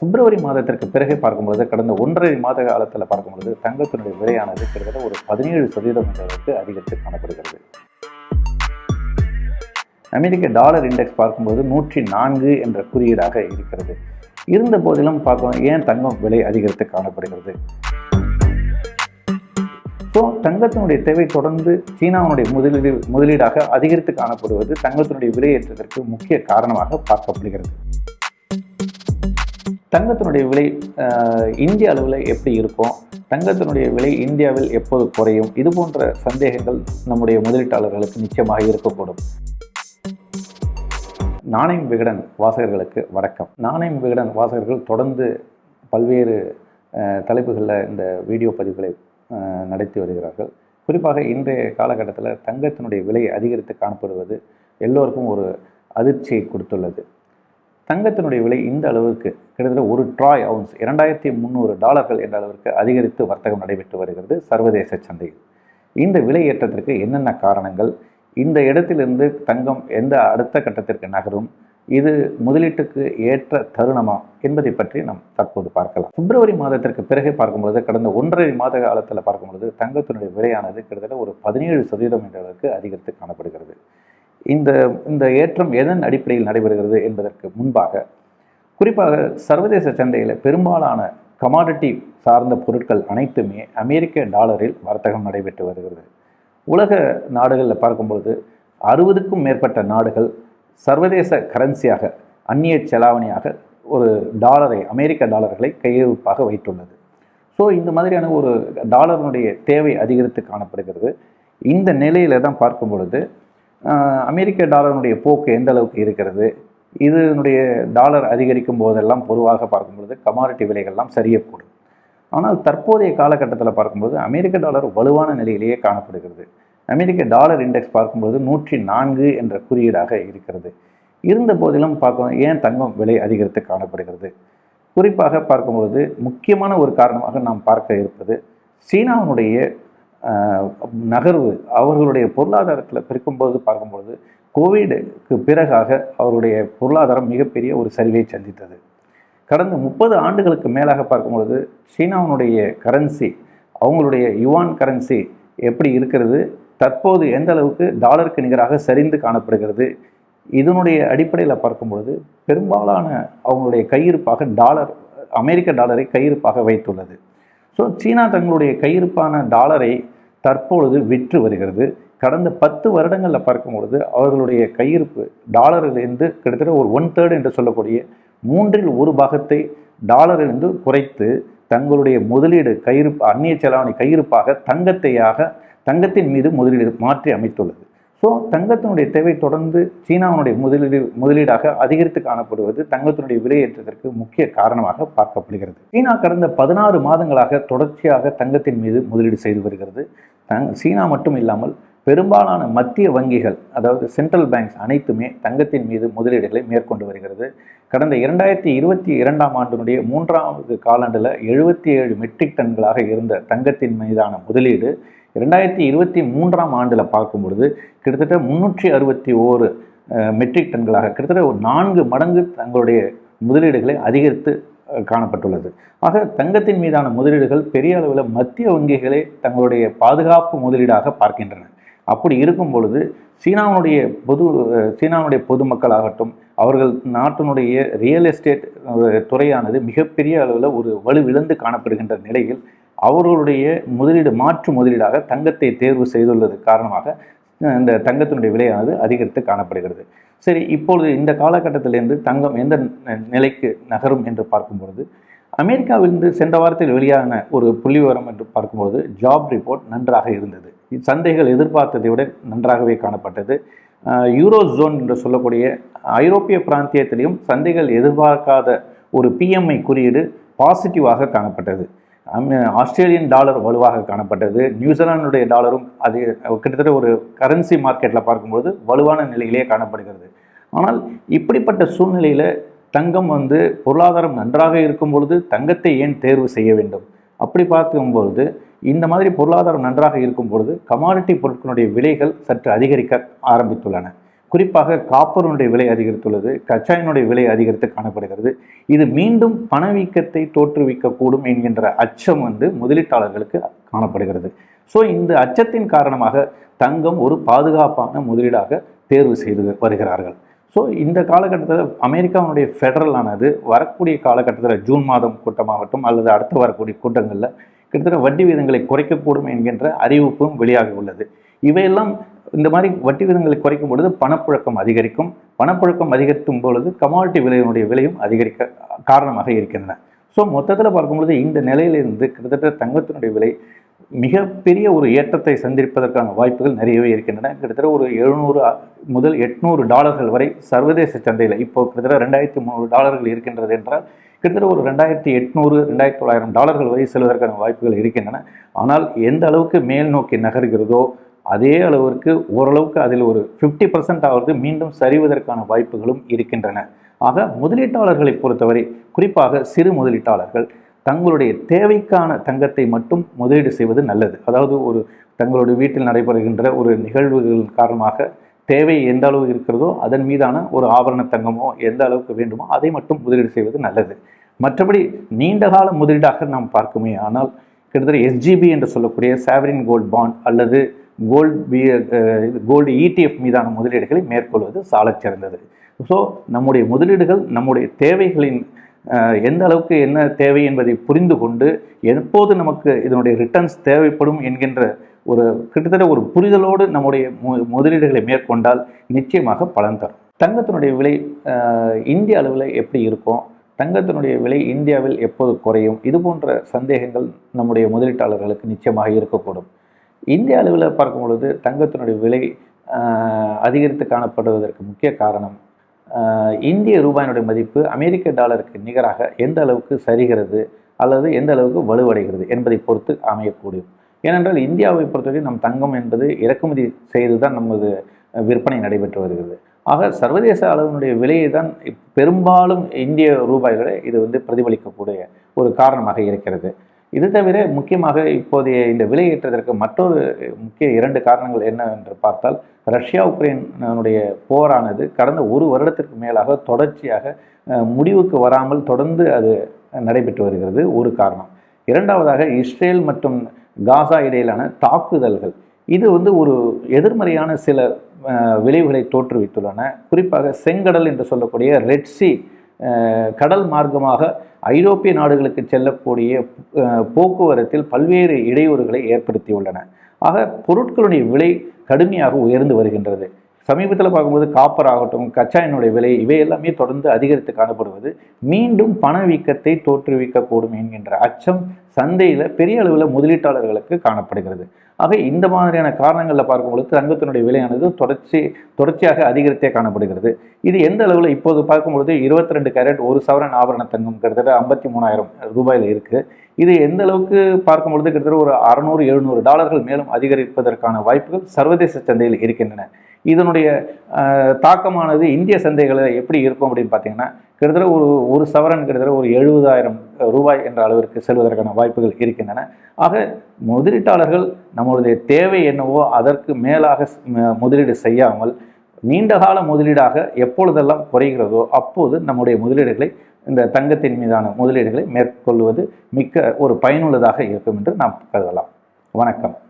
பிப்ரவரி மாதத்திற்கு பிறகு பார்க்கும்பொழுது கடந்த ஒன்றரை மாத காலத்தில் பார்க்கும்பொழுது தங்கத்தினுடைய விலையானது கிட்டத்தட்ட ஒரு பதினேழு சதவீதம் என்ற அதிகரித்து காணப்படுகிறது. அமெரிக்க டாலர் இண்டெக்ஸ் பார்க்கும்போது நூற்றி நான்கு என்ற குறியீடாக இருக்கிறது. இருந்த போதிலும் பார்க்கணும் ஏன் தங்கம் விலை அதிகரித்து காணப்படுகிறது? ஸோ தங்கத்தினுடைய தேவை தொடர்ந்து சீனாவுடைய முதலீடு முதலீடாக அதிகரித்து காணப்படுவது தங்கத்தினுடைய விலையேற்றத்திற்கு முக்கிய காரணமாக பார்க்கப்படுகிறது. தங்கத்தினுடைய விலை இந்திய அளவில் எப்படி இருக்கும்? தங்கத்தினுடைய விலை இந்தியாவில் எப்போது குறையும்? இது போன்ற சந்தேகங்கள் நம்முடைய முதலீட்டாளர்களுக்கு நிச்சயமாக இருக்கக்கூடும். நாணயம் விகடன் வாசகர்களுக்கு வணக்கம். நாணயம் விகடன் வாசகர்கள் தொடர்ந்து பல்வேறு தலைப்புகளில் இந்த வீடியோ பதிவுகளை நடத்தி வருகிறார்கள். குறிப்பாக இன்றைய காலகட்டத்தில் தங்கத்தினுடைய விலை அதிகரித்து காணப்படுவது எல்லோருக்கும் ஒரு அதிர்ச்சியை கொடுத்துள்ளது. தங்கத்தினுடைய விலை இந்த அளவுக்கு கிட்டத்தட்ட ஒரு ட்ராய் அவுன்ஸ் இரண்டாயிரத்தி முந்நூறு டாலர்கள் என்ற அளவிற்கு அதிகரித்து வர்த்தகம் நடைபெற்று வருகிறது சர்வதேச சந்தையில். இந்த விலை ஏற்றத்திற்கு என்னென்ன காரணங்கள்? இந்த இடத்திலிருந்து தங்கம் எந்த அடுத்த கட்டத்திற்கு நகரும்? இது முதலீட்டுக்கு ஏற்ற தருணமா என்பதை பற்றி நாம் தற்போது பார்க்கலாம். பிப்ரவரி மாதத்திற்கு பிறகு பார்க்கும்பொழுது கடந்த ஒன்றரை மாத காலத்தில் பார்க்கும்பொழுது தங்கத்தினுடைய விலையானது கிட்டத்தட்ட ஒரு பதினேழு சதவீதம் என்ற அளவுக்கு அதிகரித்து காணப்படுகிறது. இந்த இந்த ஏற்றம் எதன் அடிப்படையில் நடைபெறுகிறது என்பதற்கு முன்பாக குறிப்பாக சர்வதேச சந்தையில் பெரும்பாலான கமாடிட்டி சார்ந்த பொருட்கள் அனைத்துமே அமெரிக்க டாலரில் வர்த்தகம் நடைபெற்று வருகிறது. உலக நாடுகளில் பார்க்கும்பொழுது அறுபதுக்கும் மேற்பட்ட நாடுகள் சர்வதேச கரன்சியாக அந்நிய செலாவணியாக ஒரு டாலரை அமெரிக்க டாலர்களை கையிருப்பாக வைத்துள்ளது. ஸோ இந்த மாதிரியான ஒரு டாலருடைய தேவை அதிகரித்து காணப்படுகிறது. இந்த நிலையில தான் பார்க்கும் பொழுது அமெரிக்க டாலருடைய போக்கு எந்த அளவுக்கு இருக்கிறது? இதனுடைய டாலர் அதிகரிக்கும் போதெல்லாம் பொதுவாக பார்க்கும்பொழுது கமாடிட்டி விலைகள்லாம் சரியக்கூடும். ஆனால் தற்போதைய காலகட்டத்தில் பார்க்கும்போது அமெரிக்க டாலர் வலுவான நிலையிலேயே காணப்படுகிறது. அமெரிக்க டாலர் இண்டெக்ஸ் பார்க்கும்பொழுது நூற்றி நான்கு என்ற குறியீடாக இருக்கிறது. இருந்த போதிலும் பார்க்க ஏன் தங்கம் விலை அதிகரித்து காணப்படுகிறது? குறிப்பாக பார்க்கும்பொழுது முக்கியமான ஒரு காரணமாக நாம் பார்க்க இருப்பது சீனாவினுடைய நகர்வு அவர்களுடைய பொருளாதாரத்தில் பிரிக்கும்போது பார்க்கும்பொழுது கோவிடுக்கு பிறகாக அவருடைய பொருளாதாரம் மிகப்பெரிய ஒரு சரிவை சந்தித்தது. கடந்த முப்பது ஆண்டுகளுக்கு மேலாக பார்க்கும்பொழுது சீனாவினுடைய கரன்சி அவங்களுடைய யுவான் கரன்சி எப்படி இருக்கிறது தற்போது எந்த அளவுக்கு டாலருக்கு நிகராக சரிந்து காணப்படுகிறது இதனுடைய அடிப்படையில் பார்க்கும்பொழுது பெரும்பாலான அவங்களுடைய கையிருப்பாக டாலர் அமெரிக்க டாலரை கையிருப்பாக வைத்துள்ளது. ஸோ சீனா தங்களுடைய கையிருப்பான டாலரை தற்பொழுது விற்று வருகிறது. கடந்த பத்து வருடங்களில் பார்க்கும்பொழுது அவர்களுடைய கையிருப்பு டாலரிலிருந்து கிட்டத்தட்ட ஒரு ஒன் தேர்டு என்று சொல்லக்கூடிய மூன்றில் ஒரு பாகத்தை டாலரிலிருந்து குறைத்து தங்களுடைய முதலீடு கையிருப்பு அந்நிய செலாவணி கையிருப்பாக தங்கத்தையாக தங்கத்தின் மீது முதலீடு மாற்றி அமைத்துள்ளது. ஸோ தங்கத்தினுடைய தேவை தொடர்ந்து சீனாவினுடைய முதலீடு முதலீடாக அதிகரித்து காணப்படுவது தங்கத்தினுடைய விலையேற்றத்திற்கு முக்கிய காரணமாக பார்க்கப்படுகிறது. சீனா கடந்த பதினாறு மாதங்களாக தொடர்ச்சியாக தங்கத்தின் மீது முதலீடு செய்து வருகிறது. தங் சீனா மட்டும் இல்லாமல் பெரும்பாலான மத்திய வங்கிகள் அதாவது சென்ட்ரல் பேங்க்ஸ் அனைத்துமே தங்கத்தின் மீது முதலீடுகளை மேற்கொண்டு வருகிறது. கடந்த இரண்டாயிரத்தி இருபத்தி இரண்டாம் ஆண்டினுடைய மூன்றாவது காலாண்டில் எழுபத்தி ஏழு மெட்ரிக் டன்களாக இருந்த தங்கத்தின் மீதான முதலீடு ரெண்டாயிரத்தி இருபத்தி மூன்றாம் ஆண்டில் பார்க்கும் பொழுது கிட்டத்தட்ட முன்னூற்றி அறுபத்தி ஓரு மெட்ரிக் டன்களாக கிட்டத்தட்ட ஒரு நான்கு மடங்கு தங்களுடைய முதலீடுகளை அதிகரித்து காணப்பட்டுள்ளது. ஆக தங்கத்தின் மீதான முதலீடுகள் பெரிய அளவில் மத்திய வங்கிகளே தங்களுடைய பாதுகாப்பு முதலீடாக பார்க்கின்றன. அப்படி இருக்கும் பொழுது சீனாவினுடைய பொது அஹ், சீனாவுடைய பொதுமக்களாகட்டும் அவர்கள் நாட்டினுடைய ரியல் எஸ்டேட் துறையானது மிகப்பெரிய அளவில் ஒரு வலுவிழந்து காணப்படுகின்ற நிலையில் அவர்களுடைய முதலீடு மாற்று முதலீடாக தங்கத்தை தேர்வு செய்துள்ளது காரணமாக இந்த தங்கத்தினுடைய விலையானது அதிகரித்து காணப்படுகிறது. சரி இப்பொழுது இந்த காலகட்டத்திலிருந்து தங்கம் எந்த நிலைக்கு நகரும் என்று பார்க்கும்பொழுது அமெரிக்காவிலிருந்து சென்ற வாரத்தில் வெளியான ஒரு புள்ளி விவரம் என்று பார்க்கும்பொழுது ஜாப் ரிப்போர்ட் நன்றாக இருந்தது. சந்தைகள் எதிர்பார்த்ததை விட நன்றாகவே காணப்பட்டது. யூரோ ஜோன் என்று சொல்லக்கூடிய ஐரோப்பிய பிராந்தியத்திலையும் சந்தைகள் எதிர்பார்க்காத ஒரு பிஎம்ஐ குறியீடு பாசிட்டிவாக காணப்பட்டது. ஆஸ்திரேலியன் டாலர் வலுவாக காணப்பட்டது. நியூசிலாந்துடைய டாலரும் அது கிட்டத்தட்ட ஒரு கரன்சி மார்க்கெட்டில் பார்க்கும்போது வலுவான நிலையிலே காணப்படுகிறது. ஆனால் இப்படிப்பட்ட சூழ்நிலையில் தங்கம் வந்து பொருளாதாரம் நன்றாக இருக்கும் பொழுது தங்கத்தை ஏன் தேர்வு செய்ய வேண்டும்? அப்படி பார்க்கும்பொழுது இந்த மாதிரி பொருளாதாரம் நன்றாக இருக்கும் பொழுது கமாடிட்டி பொருட்களுடைய விலைகள் சற்று அதிகரிக்க ஆரம்பித்துள்ளன. குறிப்பாக காப்பருடைய விலை அதிகரித்துள்ளது கச்சாயினுடைய விலை அதிகரித்து காணப்படுகிறது. இது மீண்டும் பணவீக்கத்தை தோற்றுவிக்கக்கூடும் என்கின்ற அச்சம் வந்து முதலீட்டாளர்களுக்கு காணப்படுகிறது. ஸோ இந்த அச்சத்தின் காரணமாக தங்கம் ஒரு பாதுகாப்பான முதலீடாக தேர்வு செய்து வருகிறார்கள். ஸோ இந்த காலகட்டத்தில் அமெரிக்காவுடைய ஃபெடரலானது வரக்கூடிய காலகட்டத்தில் ஜூன் மாதம் கூட்டமாகட்டும் அல்லது அடுத்து வரக்கூடிய கூட்டங்களில் கிட்டத்தட்ட வட்டி விகிதங்களை குறைக்கக்கூடும் என்கின்ற அறிவிப்பும் வெளியாகி உள்ளது. இவையெல்லாம் இந்த மாதிரி வட்டி விகிதங்களை குறைக்கும் பொழுது பணப்புழக்கம் அதிகரிக்கும். பணப்புழக்கம் அதிகரிக்கும் பொழுது கமாடிட்டி விலையினுடைய விலையும் அதிகரிக்க காரணமாக இருக்கின்றன. ஸோ மொத்தத்தில் பார்க்கும்பொழுது இந்த நிலையிலிருந்து கிட்டத்தட்ட தங்கத்தினுடைய விலை மிகப்பெரிய ஒரு ஏற்றத்தை சந்திப்பதற்கான வாய்ப்புகள் நிறையவே இருக்கின்றன. கிட்டத்தட்ட ஒரு எழுநூறு முதல் எட்நூறு டாலர்கள் வரை சர்வதேச சந்தையில் இப்போ கிட்டத்தட்ட ரெண்டாயிரத்தி முந்நூறு டாலர்கள் இருக்கின்றது என்றால் கிட்டத்தட்ட ஒரு ரெண்டாயிரத்தி எட்நூறு ரெண்டாயிரத்தி தொள்ளாயிரம் டாலர்கள் வரை செல்வதற்கான வாய்ப்புகள் இருக்கின்றன. ஆனால் எந்த அளவுக்கு மேல் நோக்கி நகர்கிறதோ அதே அளவிற்கு ஓரளவுக்கு அதில் ஒரு ஃபிஃப்டி பர்சன்ட் ஆவது மீண்டும் சரிவதற்கான வாய்ப்புகளும் இருக்கின்றன. ஆக முதலீட்டாளர்களை பொறுத்தவரை குறிப்பாக சிறு முதலீட்டாளர்கள் தங்களுடைய தேவைக்கான தங்கத்தை மட்டும் முதலீடு செய்வது நல்லது. அதாவது ஒரு தங்களுடைய வீட்டில் நடைபெறுகின்ற ஒரு நிகழ்வுகள் காரணமாக தேவை எந்த அளவு இருக்கிறதோ அதன் மீதான ஒரு ஆபரண தங்கமோ எந்த அளவுக்கு வேண்டுமோ அதை மட்டும் முதலீடு செய்வது நல்லது. மற்றபடி நீண்டகால முதலீடாக நாம் பார்க்குமே ஆனால் கிட்டத்தட்ட எஸ்ஜிபி என்று சொல்லக்கூடிய சாவரின் கோல்ட் பாண்ட் அல்லது கோல்ட் பி கோல்டு இடிஎஃப் மீதான முதலீடுகளை மேற்கொள்வது சாலச் சிறந்தது. ஸோ நம்முடைய முதலீடுகள் நம்முடைய தேவைகளின் எந்த அளவுக்கு என்ன தேவை என்பதை புரிந்து கொண்டு எப்போது நமக்கு இதனுடைய ரிட்டர்ன்ஸ் தேவைப்படும் என்கின்ற ஒரு கிட்டத்தட்ட ஒரு புரிதலோடு நம்முடைய மு- முதலீடுகளை மேற்கொண்டால் நிச்சயமாக பலன் தரும். தங்கத்தினுடைய விலை இந்திய அளவில் எப்படி இருக்கும்? தங்கத்தினுடைய விலை இந்தியாவில் எப்போது குறையும்? இது போன்ற சந்தேகங்கள் நம்முடைய முதலீட்டாளர்களுக்கு நிச்சயமாக இருக்கக்கூடும். இந்திய அளவில் பார்க்கும் பொழுது தங்கத்தினுடைய விலை அதிகரித்து காணப்படுவதற்கு முக்கிய காரணம் இந்திய ரூபாயினுடைய மதிப்பு அமெரிக்க டாலருக்கு நிகராக எந்த அளவுக்கு சரிகிறது அல்லது எந்த அளவுக்கு வலுவடைகிறது என்பதை பொறுத்து அமையக்கூடும் ஏனென்றால் இந்தியாவை பொறுத்தவரை நம் தங்கம் என்பது இறக்குமதி செய்து தான் நமது விற்பனை நடைபெற்று வருகிறது. ஆக சர்வதேச அளவினுடைய விலையை தான் பெரும்பாலும் இந்திய ரூபாய்களை இது வந்து பிரதிபலிக்கக்கூடிய ஒரு காரணமாக இருக்கிறது. இது தவிர முக்கியமாக இப்போதைய இந்த விலையேற்றத்திற்கு மற்றொரு முக்கிய இரண்டு காரணங்கள் என்ன என்று பார்த்தால் ரஷ்யா உக்ரைனுடைய போரானது கடந்த ஒரு வருடத்திற்கு மேலாக தொடர்ச்சியாக முடிவுக்கு வராமல் தொடர்ந்து அது நடைபெற்று வருகிறது. ஒரு காரணம். இரண்டாவதாக இஸ்ரேல் மற்றும் காசா இடையிலான தாக்குதல்கள். இது வந்து ஒரு எதிர்மறையான சில விளைவுகளை தோற்றுவித்துள்ளன. குறிப்பாக செங்கடல் என்று சொல்லக்கூடிய ரெட்சி கடல் மார்க்கமாக ஐரோப்பிய நாடுகளுக்கு செல்லக்கூடிய அஹ், போக்குவரத்தில் பல்வேறு இடையூறுகளை ஏற்படுத்தியுள்ளன. ஆக பொருட்களுடைய விலை கடுமையாக உயர்ந்து வருகின்றது. சமீபத்தில் பார்க்கும்போது காப்பர் ஆகட்டும் கச்சா எண்ணெயுடைய விலை இவை எல்லாமே தொடர்ந்து அதிகரித்து காணப்படுவது மீண்டும் பணவீக்கத்தை தோற்றுவிக்கக்கூடும் என்கின்ற அச்சம் சந்தையில் பெரிய அளவில் முதலீட்டாளர்களுக்கு காணப்படுகிறது. ஆக இந்த மாதிரியான காரணங்களில் பார்க்கும்பொழுது தங்கத்தினுடைய விலையானது தொடர்ச்சி தொடர்ச்சியாக அதிகரித்தே காணப்படுகிறது. இது எந்த அளவில் இப்போது பார்க்கும்பொழுது இருபத்தி ரெண்டு கேரட் ஒரு சவரன் ஆபரண தங்கம் கிட்டத்தட்ட ஐம்பத்தி மூணாயிரம் ரூபாயில் இருக்குது இது எந்த அளவுக்கு பார்க்கும்பொழுது கிட்டத்தட்ட ஒரு அறநூறு எழுநூறு டாலர்கள் மேலும் அதிகரிப்பதற்கான வாய்ப்புகள் சர்வதேச சந்தையில் இருக்கின்றன. இதனுடைய தாக்கமானது இந்திய சந்தைகளில் எப்படி இருக்கும் அப்படின்னு பார்த்தீங்கன்னா கிட்டத்தட்ட ஒரு ஒரு சவரன் கிட்டத்தட்ட ஒரு எழுபதாயிரம் ரூபாய் என்ற அளவிற்கு செல்வதற்கான வாய்ப்புகள் இருக்கின்றன. ஆக முதலீட்டாளர்கள் நம்மளுடைய தேவை என்னவோ அதற்கு மேலாக முதலீடு செய்யாமல் நீண்டகால முதலீடாக எப்பொழுதெல்லாம் குறைகிறதோ அப்போது நம்முடைய முதலீடுகளை இந்த தங்கத்தின் மீதான முதலீடுகளை மேற்கொள்வது மிக்க ஒரு பயனுள்ளதாக இருக்கும் என்று நாம் கருதலாம். வணக்கம்.